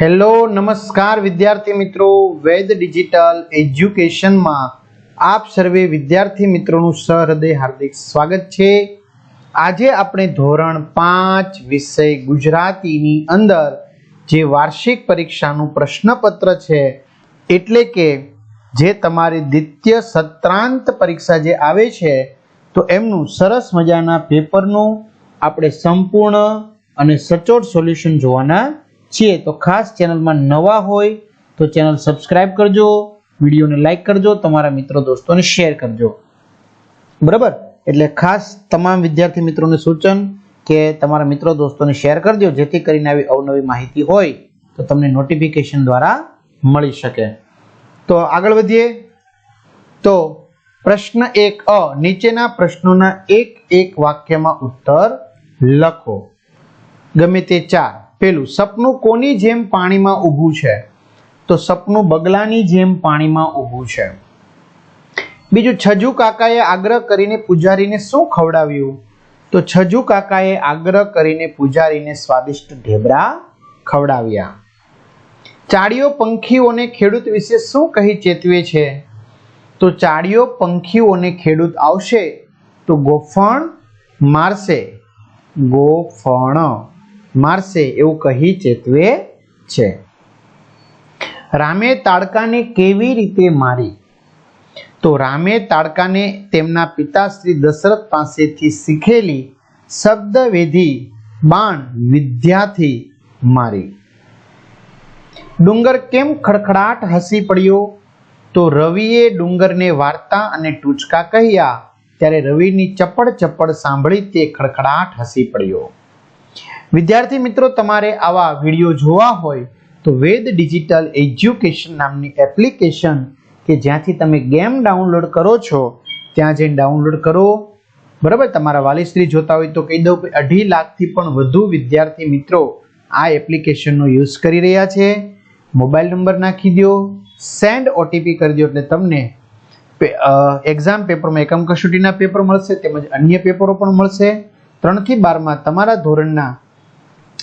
Hello, નમસ્કાર વિદ્યાર્થી મિત્રો. વેદ ડિજિટલ એજ્યુકેશનમાં આપ સર્વે વિદ્યાર્થી મિત્રોનું સહૃદય હાર્દિક સ્વાગત છે. આજે આપણે ધોરણ પાંચ વિષય ગુજરાતીની અંદર જે વાર્ષિક પરીક્ષાનું પ્રશ્નપત્ર છે, એટલે કે જે તમારી દ્વિતીય સત્રાંત પરીક્ષા જે આવે છે, તો એમનું સરસ મજાના પેપરનું આપણે સંપૂર્ણ અને સચોટ સોલ્યુશન જોવાના છીએ તો ખાસ ચેનલમાં નવા હોય તો ચેનલ સબસ્ક્રાઇબ કરજો, વિડીયોને લાઇક કરજો, તમારા મિત્રો દોસ્તોને શેર કરજો. બરાબર? એટલે ખાસ તમામ વિદ્યાર્થી મિત્રોને સૂચન કે તમારા મિત્રો દોસ્તોને શેર કરજો, જેથી કરીને આવી અવનવી માહિતી હોય તો તમને નોટિફિકેશન દ્વારા મળી શકે. તો આગળ વધીએ. તો પ્રશ્ન એક અ, નીચેના પ્રશ્નોના એક એક વાક્યમાં ઉત્તર લખો. ગમે તે ચાર. પેલું, સપનું કોની જેમ પાણીમાં ઊભું છે? તો સપનું બગલાની જેમ પાણીમાં ઊભું છે. બીજું, છજુ કાકાએ આગ્રહ કરીને પૂજારીને શું ખવડાવ્યું? તો છજુ કાકાએ આગ્રહ કરીને પૂજારીને સ્વાદિષ્ટ ઢેબરા ખવડાવ્યા. ચાડીઓ પંખીઓને ખેડૂત વિશે શું કહી ચેતવે છે? તો ચાડીઓ પંખીઓને ખેડૂત આવશે તો ગોફણ મારશે. ગોફણ. મારશે એવું કહી ચેતવે છે. રામે તાડકાને કેવી રીતે મારી? તો રામે તાડકાને તેમના પિતા શ્રી દશરથ પાસેથી શીખેલી શબ્દવેધી બાણ વિદ્યાથી મારી. ડુંગર કેમ ખડખડાટ હસી પડ્યો? તો રવિએ ડુંગરને વાર્તા અને ટૂચકા કહ્યા, ત્યારે રવિની ચપડ ચપડ સાંભળી તે ખડખડાટ હસી પડ્યો. વિદ્યાર્થી મિત્રો, તમારે આવા વીડિયો જોવા હોય તો વેદ ડિજિટલ એજ્યુકેશન નામની એપ્લિકેશન કે જ્યાંથી તમે ગેમ ડાઉનલોડ કરો છો, ત્યાં જઈને ડાઉનલોડ કરો. બરાબર? તમારા વાલીશ્રી જોતા હોય તો કહી દઉં કે અઢી લાખથી પણ વધુ વિદ્યાર્થી મિત્રો આ એપ્લિકેશનનો યુઝ કરી રહ્યા છે. મોબાઈલ નંબર નાખી દો સેન્ડ ઓટીપી કરી દો એટલે તમને એક્ઝામ પેપરમાં એકમ કસોટીના પેપર મળશે, તેમજ અન્ય પેપરો પણ મળશે. ત્રણથી બારમાં તમારા ધોરણના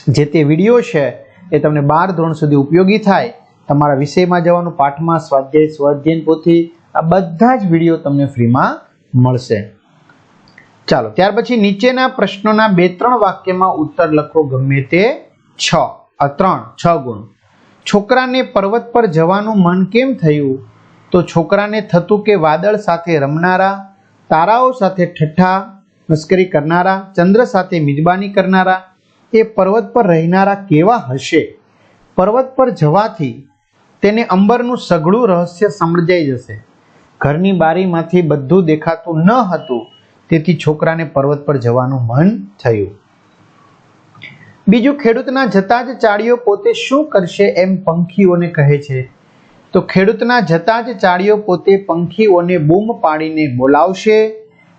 જે તે વીડિયો છે, એ તમને બાર ધોરણ સુધી ઉપયોગી થાય, તમારા વિષયમાં જવાનું પાઠમાં, સ્વાધ્યાય, સ્વાધ્યાયન પોથી, આ બધા જ વીડિયો તમને ફ્રીમાં મળશે. ચાલો, ત્યાર પછી નીચેના પ્રશ્નોના બે ત્રણ વાક્યમાં ઉત્તર લખો ગમે તે છ. આ ત્રણ, છ ગુણ. છોકરાને પર્વત પર જવાનું મન કેમ થયું? તો છોકરાને થતું કે વાદળ સાથે રમનારા, તારાઓ સાથે ઠઠ્ઠા, મસ્કરી કરનારા, ચંદ્ર સાથે મિજબાની કરનારા એ પર્વત પર રહેનારા કેવા હશે? પર્વત પર જવાથી તેને અંબરનું સઘળું રહસ્ય સમજાઈ જશે. ઘરની બારીમાંથી બધું દેખાતું ન હતું, તેથી છોકરાને પર્વત પર જવાનું મન થયું. બીજું ખેડૂતના જતા જ ચાળીઓ પોતે શું કરશે એમ પંખીઓને કહે છે. તો ખેડૂતના જતા જ ચાળીઓ પોતે પંખીઓને બૂમ પાડીને બોલાવશે,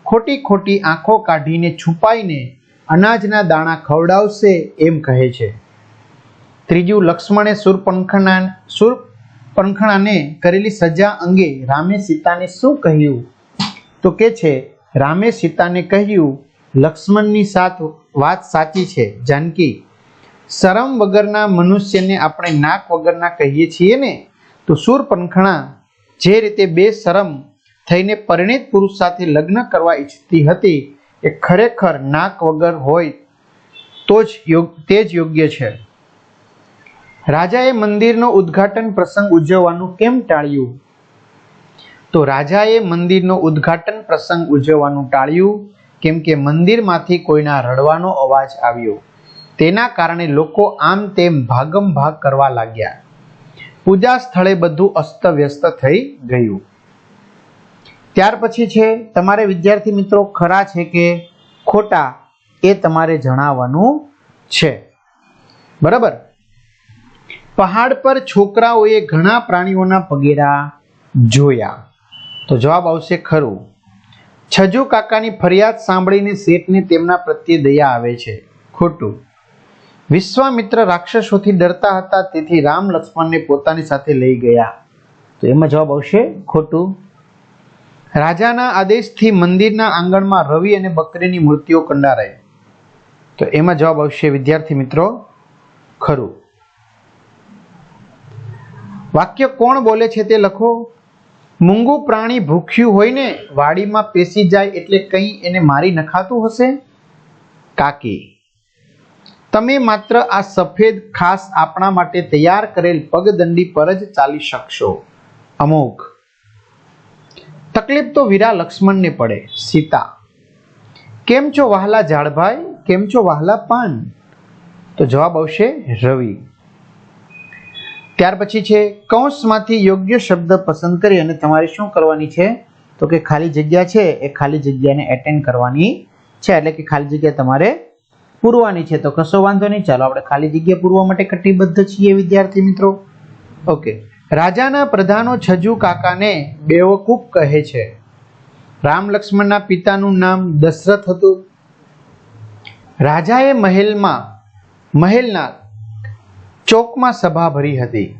ખોટી ખોટી આંખો કાઢીને છુપાઈને અનાજના દાણા ખવડાવશે એમ કહે છે. ત્રીજું, લક્ષ્મણે સુરપંખણા સુરપંખણાને કરેલી સજા અંગે રામે સીતાને શું કહ્યું? તો કે છે, રામે સીતાને કહ્યું, લક્ષ્મણની સાથ વાત સાચી છે. જાનકી, શરમ વગરના મનુષ્યને આપણે નાક વગરના કહીએ છીએ ને? તો સુરપંખણા જે રીતે બે શરમ થઈને પરિણિત પુરુષ સાથે લગ્ન કરવા ઈચ્છતી હતી એ ખરેખર નાક વગર હોય તો જ તે જ યોગ્ય છે. રાજાએ મંદિરનો ઉદ્ઘાટન પ્રસંગ ઉજવવાનું કેમ ટાળ્યું? તો રાજાએ મંદિરનો ઉદ્ઘાટન પ્રસંગ ઉજવવાનું ટાળ્યું કેમ કે મંદિરમાંથી કોઈના રડવાનો અવાજ આવ્યો. તેના કારણે લોકો આમ તેમ ભાગમ ભાગ કરવા લાગ્યા. પૂજા સ્થળે બધું અસ્તવ્યસ્ત થઈ ગયું. ત્યાર પછી છે, તમારે વિદ્યાર્થી મિત્રો ખરા છે કે ખોટા એ તમારે જણાવવાનું છે. બરાબર? પહાડ પર છોકરાઓએ ઘણા પ્રાણીઓના પગેરા જોયા. તો જવાબ આવશે ખરું. છજુ કાકાની ફરિયાદ સાંભળીને શેઠને તેમના પ્રત્યે દયા આવે છે. ખોટું. વિશ્વામિત્ર રાક્ષસોથી ડરતા હતા, તેથી રામ લક્ષ્મણને પોતાની સાથે લઈ ગયા. તો એમાં જવાબ આવશે ખોટું. રાજાના આદેશથી મંદિરના આંગણમાં રવિ અને બકરીની મૂર્તિઓ કંડારાઈ. તો એમાં જવાબ આવશે, વિદ્યાર્થી મિત્રો, ખરું. વાક્ય કોણ બોલે છે તે લખો. મૂંગું પ્રાણી ભૂખ્યું હોય ને વાડીમાં પેસી જાય એટલે કંઈ એને મારી નખાતું હશે? કાકી, તમે માત્ર આ સફેદ ખાસ આપણા માટે તૈયાર કરેલ પગદંડી પર જ ચાલી શકશો. અમુક તકલીફ તો વીરા લક્ષ્મણને પડે, સીતા. કેમ છો વહાલા ઝાડભાઈ? કેમ છો વહાલા પાન? તો જવાબ આવશે રવિ. ત્યાર પછી છે, કૌંસમાંથી યોગ્ય શબ્દ પસંદ કરી અને તમારે શું કરવાની છે? તો કે ખાલી જગ્યા છે, એ ખાલી જગ્યાને એટેન્ડ કરવાની છે, એટલે કે ખાલી જગ્યા તમારે પૂરવાની છે. તો કશો વાંધો નહીં, ચાલો આપણે ખાલી જગ્યા પૂરવા માટે કટિબદ્ધ છીએ વિદ્યાર્થી મિત્રો. ઓકે રાજાના પ્રધાનો છજુ કાકાને બેવકૂફ કહે છે. રામ લક્ષ્મણના પિતાનું નામ દશરથ હતું. રાજાએ મહેલમાં, મહેલના ચોકમાં સભા ભરી હતી.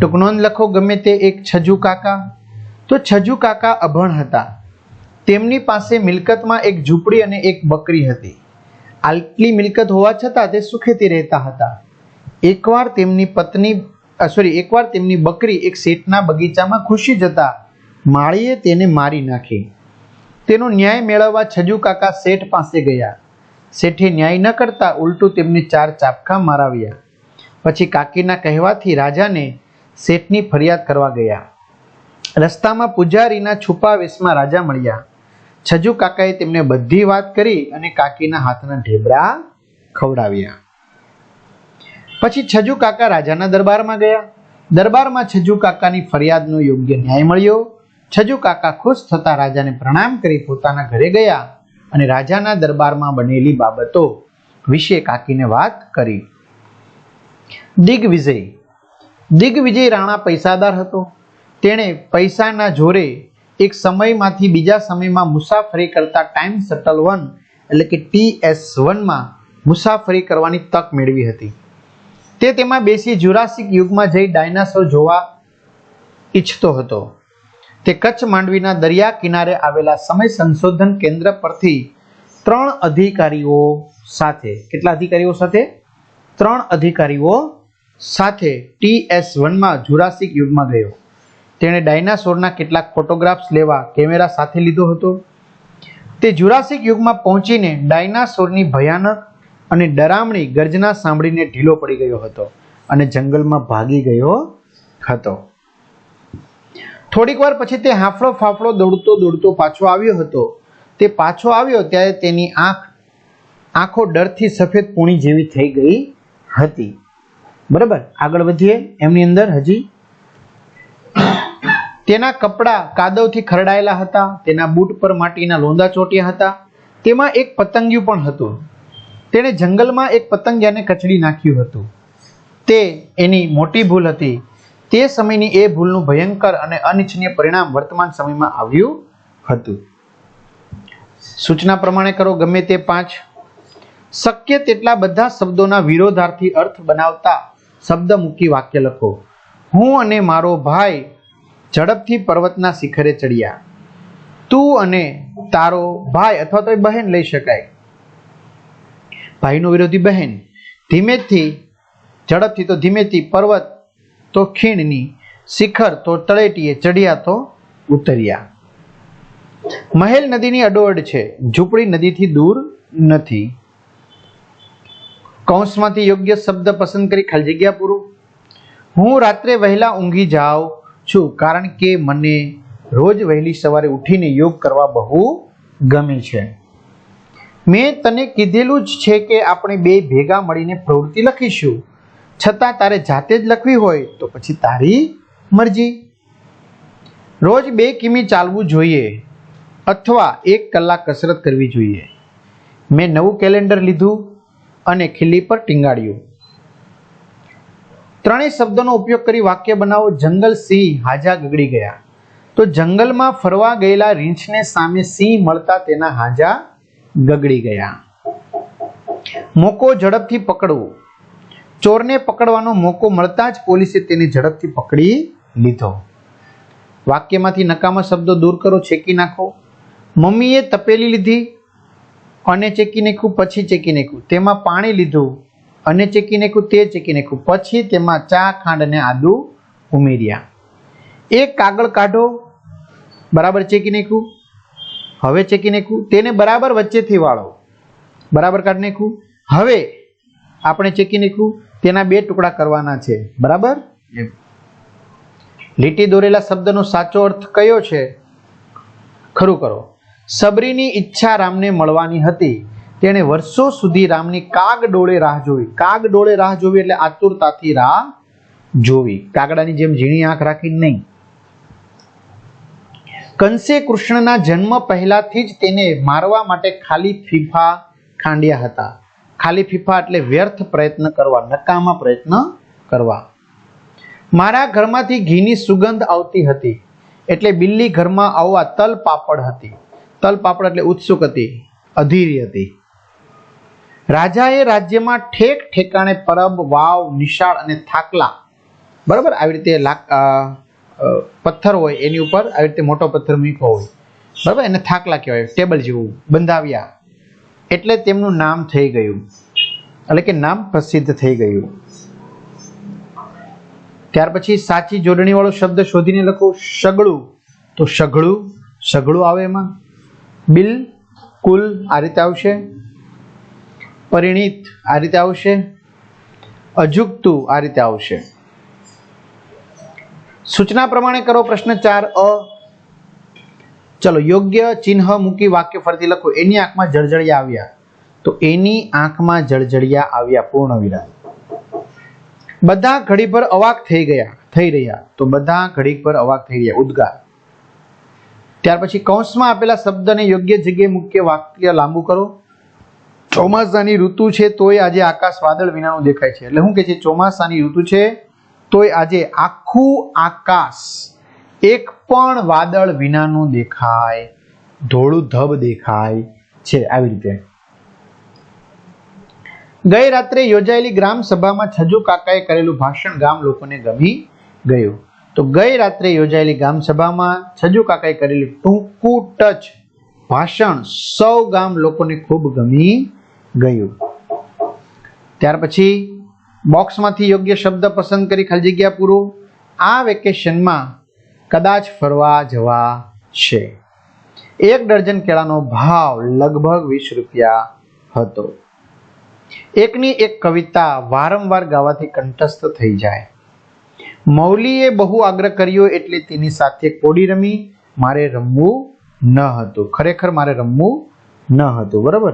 ટૂંક નોંધ લખો, ગમે તે એક છજુ કાકા, તો છજુ કાકા અભણ હતા. તેમની પાસે મિલકતમાં એક ઝૂંપડી અને એક બકરી હતી. આટલી મિલકત હોવા છતાં તે સુખેથી રહેતા હતા. એકવાર તેમની પત્ની સોરી એકવાર તેમની બકરી એક શેઠના બગીચામાં ખુશી જતા માળીએ તેને મારી નાખી. તેનો ન્યાય મેળવવા છજુ કાકા શેઠ પાસે ગયા. શેઠે ન્યાય ન કરતા ઉલટું તેમને ચાર ચાપખા મારાવ્યા. પછી કાકીના કહેવાથી રાજાને શેઠની ફરિયાદ કરવા ગયા. રસ્તામાં પૂજારીના છુપા વેશમાં રાજા મળ્યા. છજુ કાકાએ તેમને બધી વાત કરી અને કાકીના હાથના ઢેબરા ખવડાવ્યા. પછી છજુ કાકા રાજાના દરબારમાં ગયા. દરબારમાં છજુ કાકાની ફરિયાદનો યોગ્ય ન્યાય મળ્યો. છજુ કાકા ખુશ થતા રાજાને પ્રણામ કરી પોતાના ઘરે ગયા અને રાજાના દરબારમાં બનેલી બાબતો વિશે કાકીને વાત કરી. દિગ્વિજય. દિગ્વિજય રાણા પૈસાદાર હતો. તેણે પૈસાના જોરે એક સમયમાંથી બીજા સમયમાં મુસાફરી કરતા ટાઈમ શટલ વન એટલે કે ટીએસ વનમાં મુસાફરી કરવાની તક મેળવી હતી. તે તેમાં બેસી જુરાસિક યુગમાં જઈ ડાયનાસોર જોવા ઈચ્છતો હતો. તે કચ્છ માંડવીના દરિયા કિનારે આવેલા સમય સંશોધન કેન્દ્ર પરથી ત્રણ અધિકારીઓ સાથે, કેટલા અધિકારીઓ સાથે? ત્રણ અધિકારીઓ સાથે ટી એસ વનમાં જુરાસિક યુગમાં ગયો. તેણે ડાયનાસોરના કેટલાક ફોટોગ્રાફ્સ લેવા કેમેરા સાથે લીધો હતો. તે જુરાસિક યુગમાં પહોંચીને ડાયનાસોરની ભયાનક અને ડરામણી ગર્જના સાંભળીને ઢીલો પડી ગયો હતો અને જંગલમાં ભાગી ગયો હતો. થોડીક વાર પછી તે હાંફળો ફાફળો દોડતો દોડતો પાછો આવ્યો હતો. તે પાછો આવ્યો ત્યારે તેની આંખ, આંખો ડરથી સફેદ પૂણી જેવી થઈ ગઈ હતી. બરાબર? આગળ વધીએ. એમની અંદર હજી તેના કપડાં કાદવથી ખરડાયેલા હતા. તેના બૂટ પર માટીના લોંદા ચોટ્યા હતા. તેમાં એક પતંગિયું પણ હતું. તેણે જંગલમાં એક પતંગિયાને કચડી નાખ્યું હતું. તે એની મોટી ભૂલ હતી. તે સમયની એ ભૂલનું ભયંકર અને અનિચ્છનીય પરિણામ વર્તમાન સમયમાં આવ્યું હતું. સૂચના પ્રમાણે કરો, ગમે તે પાંચ. શક્ય તેટલા બધા શબ્દોના વિરોધાર્થી અર્થ બનાવતા શબ્દ મૂકી વાક્ય લખો. હું અને મારો ભાઈ ઝડપથી પર્વતના શિખરે ચડ્યા. તું અને તારો ભાઈ અથવા તો બહેન લઈ શકાય. ભાઈનો વિરોધી બહેન. ધીમેથી, ઝડપથી તો ધીમેથી પર્વત તો ખીણની શિખર તો તળેટીએ ચડ્યા તો ઉતર્યા. મહેલ નદીની અડોઅડ છે. ઝૂંપડી નદીથી દૂર નથી. કૌંસમાંથી યોગ્ય શબ્દ પસંદ કરી ખાલી જગ્યા પૂરું. હું રાત્રે વહેલા ઊંઘી જાઉં છું કારણ કે મને રોજ વહેલી સવારે ઉઠીને યોગ કરવા બહુ ગમે છે. મેં તને કીધેલું જ છે કે આપણે બે ભેગા મળીને પ્રવૃત્તિ લખીશું. છતાં તારે જાતે જ લખવી હોય તો પછી તારી મરજી. રોજ બે કિમી ચાલવું જોઈએ અથવા એક કલાક કસરત કરવી જોઈએ. મેં નવું કેલેન્ડર લીધું અને ખીલી પર ટીંગાડ્યું. ત્રણેય શબ્દોનો ઉપયોગ કરી વાક્ય બનાવો. જંગલ સિંહ હાજા ગગડી ગયા. તો જંગલમાં ફરવા ગયેલા રીંછને સામે સિંહ મળતા તેના હાજા ગગડી ગયા. મોકો ઝડપથી પકડવું. ચોરને પકડવાનો મોકો મળતા જ પોલીસે તેને ઝડપથી પકડી લીધો. વાક્યમાંથી નકામા શબ્દો દૂર કરો, છેકી નાખો. મમ્મીએ તપેલી લીધી, અને ચેકી નાખ્યું, પછી ચેકી નાખ્યું. તેમાં પાણી લીધું, અને ચેકી નાખ્યું, તે ચેકી નાખ્યું. પછી તેમાં ચા ખાંડ અને આદુ ઉમેર્યા. એક કાગળ કાઢો, બરાબર ચેકી નાખ્યું. હવે ચેકી નાખ્યું તેને બરાબર વચ્ચેથી વાળો. બરાબર કાઢી નાખ્યું હવે આપણે ચેકી નાખ્યું તેના બે ટુકડા કરવાના છે. બરાબર. લીટી દોરેલા શબ્દનો સાચો અર્થ કયો છે? ખરું કરો. સબરીની ઈચ્છા રામને મળવાની હતી. તેણે વર્ષો સુધી રામની કાગ ડોળે રાહ જોવી કાગ ડોળે રાહ જોવી એટલે આતુરતાથી રાહ જોવી. કાગડાની જેમ ઝીણી આંખ રાખીને નહીં. કંસે કૃષ્ણના જન્મ પહેલાથી જ તેને મારવા માટે ખાલી ફીફા ખાંડ્યા હતા. ખાલી ફીફા એટલે વ્યર્થ પ્રયત્ન કરવા, નકામા પ્રયત્ન કરવા. મારા ઘરમાંથી ઘીની સુગંધ આવતી હતી. એટલે બિલ્લી ઘરમાં આવવા તલ પાપડ હતી. તલ પાપડ એટલે ઉત્સુક હતી, અધીરી હતી. રાજાએ રાજ્યમાં ઠેક ઠેકાણે પરબ, વાવ, નિશાળ અને થાકલા. બરાબર? આવી રીતે પથ્થર હોય, એની ઉપર આવી રીતે મોટો પથ્થર મૂક્યો હોય. બરાબર? એને થાકલા કહેવાય, ટેબલ જેવું, બંધાવ્યા. એટલે તેમનું નામ થઈ ગયું. એટલે કે નામ પ્રસિદ્ધ થઈ ગયું. ત્યાર પછી સાચી જોડણી વાળો શબ્દ શોધીને લખો સગળું તો સઘળું સઘળું આવે એમાં? બિલ, કુલ આ રીતે આવશે. પરિણીત આ રીતે આવશે. અજુકતું આ રીતે આવશે. સૂચના પ્રમાણે કરો પ્રશ્ન ચાર અ. ચલો, યોગ્ય ચિહ્ન મૂકી વાક્ય ફરતી લખો. એની આંખમાં જળજળિયા આવ્યા. તો એની આંખમાં જળજળિયા આવ્યા પૂર્ણ વિરામ બધા ઘડીભર અવાક થઈ ગયા, થઈ રહ્યા. તો બધા ઘડીભર અવાક થઈ રહ્યા ઉદ્ગાર ત્યાર પછી કૌંસમાં આપેલા શબ્દને યોગ્ય જગ્યાએ મુખ્ય વાક્ય લાંબુ કરો. ચોમાસાની ઋતુ છે, તોય આજે આકાશ વાદળ વિનાનું દેખાય છે. એટલે શું કે છે? ચોમાસાની ઋતુ છે તોય આજે આખું આકાશ એક પણ વાદળ વિનાનું દેખાય, ધોળું ધબ દેખાય છે આવી રીતે. ગઈ રાત્રે યોજાયેલી ગ્રામ સભામાં છજુ કાકાએ કરેલું ભાષણ ગામ લોકોને ગમી ગયું. તો ગઈ રાત્રે યોજાયેલી ગામ સભામાં છજુ કાકાએ કરેલું ટૂંકું ટચ ભાષણ સૌ ગામ લોકોને ખૂબ ગમી ગયું. ત્યાર પછી બોક્સમાંથી યોગ્ય શબ્દ પસંદ કરી ખાલી જગ્યા પૂરો. આ વેકેશનમાં કદાચ ફરવા જવા છે. એક ડર્જન કેળાનો ભાવ લગભગ વીસ રૂપિયા હતો. એકની એક કવિતા વારંવાર ગાવાથી કંઠસ્થ થઈ જાય. મૌલીએ બહુ આગ્રહ કર્યો એટલે તેની સાથે કોડી રમી. મારે રમવું ન હતું. ખરેખર મારે રમવું ન હતું. બરાબર?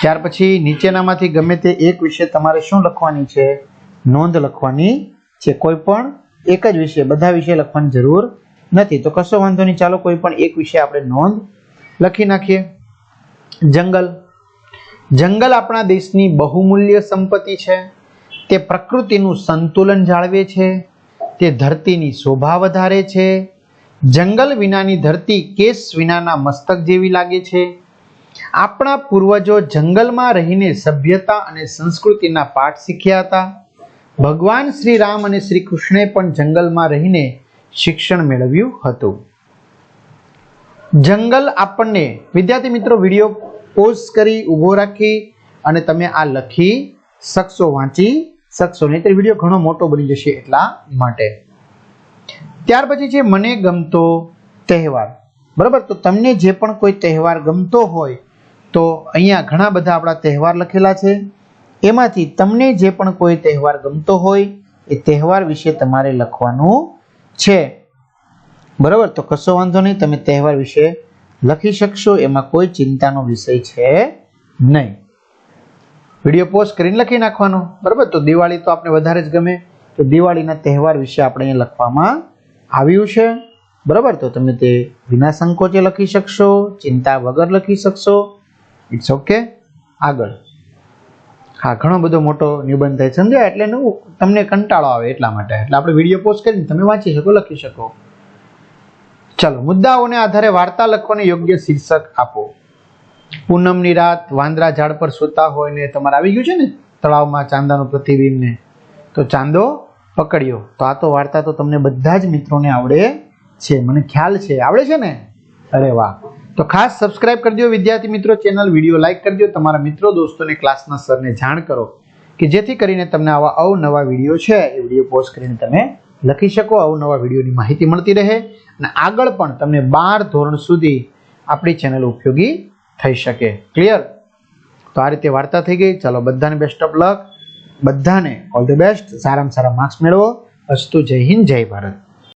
ત્યાર પછી નીચેનામાંથી ગમે તે એક વિશે તમારે શું લખવાની છે? નોંધ લખવાની છે. કોઈ પણ એક જ વિષય બધા વિષય લખવાની જરૂર નથી. તો કશો વાંધો નહીં. ચાલો કોઈ પણ એક વિષય આપણે નોંધ લખી નાખીએ. જંગલ. જંગલ આપણા દેશની બહુમૂલ્ય સંપત્તિ છે. તે પ્રકૃતિનું સંતુલન જાળવે છે. તે ધરતીની શોભા વધારે છે. જંગલ વિનાની ધરતી કેસ વિનાના મસ્તક જેવી લાગે છે. આપણા પૂર્વજો જંગલમાં રહીને સભ્યતા અને સંસ્કૃતિના પાઠ શીખ્યા હતા. ભગવાન શ્રી રામ અને શ્રી કૃષ્ણે પણ જંગલમાં રહીને શિક્ષણ મેળવ્યું હતું. જંગલ આપણને, વિદ્યાર્થી મિત્રો, વીડિયો પોઝ કરી ઊભો રાખી અને તમે આ લખી શકશો, વાંચી શકશો. નહીં તો વીડિયો ઘણો મોટો બની જશે એટલા માટે. ત્યાર પછી છે, મને ગમતો તહેવાર. બરાબર? તો તમને જે પણ કોઈ તહેવાર ગમતો હોય, તો અહીંયા ઘણા બધા આપણા તહેવાર લખેલા છે. એમાંથી તમને જે પણ કોઈ તહેવાર ગમતો હોય, એ તહેવાર વિશે તમારે લખવાનું છે. બરાબર? તો કશો વાંધો નહીં, તમે તહેવાર વિશે લખી શકશો, એમાં કોઈ ચિંતાનો વિષય છે નહીં. વીડિયો પોસ્ટ કરીને લખી નાખવાનો. બરાબર? તો દિવાળી તો આપણે વધારે જ ગમે. તો દિવાળીના તહેવાર વિશે આપણે અહીંયા લખવામાં આવ્યું છે. બરાબર? તો તમે તે વિના સંકોચે લખી શકશો, ચિંતા વગર લખી શકશો. ઇટ્સ ઓકે આગળ. હા, ઘણો બધો મોટો નિબંધ થાય. સમજાય? એટલે તમને કંટાળો આવે એટલા માટે. એટલે આપણે વીડિયો પોસ્ટ કરીને તમે વાંચી શકો, લખી શકો. ચાલો, મુદ્દાઓને આધારે વાર્તા લખવાને યોગ્ય શીર્ષક આપો. પૂનમની રાત વાંદરા ઝાડ પર સૂતા હોય ને તમારે આવી ગયું છે ને? તળાવમાં ચાંદાનું પ્રતિબિંબ ને. તો ચાંદો પકડ્યો. તો આ તો વાર્તા તો તમને બધા જ મિત્રોને આવડે છે, મને ખ્યાલ છે. આવડે છે ને? અરે વાહ. તો ખાસ સબસ્ક્રાઇબ કરજો વિદ્યાર્થી મિત્રો ચેનલ, વીડિયો લાઇક કરજો. તમારા મિત્રો, દોસ્તોને ક્લાસના સરને જાણ કરો કે જેથી કરીને તમને આવા અવનવા વીડિયો છે, એ વીડિયો પોસ્ટ કરીને તમે લખી શકો, અવનવા વિડીયોની માહિતી મળતી રહે અને આગળ પણ તમને બાર ધોરણ સુધી આપણી ચેનલ ઉપયોગી થઈ શકે. ક્લિયર તો આ રીતે વાર્તા થઈ ગઈ. ચાલો બધાને બેસ્ટ ઓફ લક બધાને ઓલ ધ બેસ્ટ સારામાં સારા માર્ક્સ મેળવો. અસ્તુ જય હિન્દ, જય ભારત.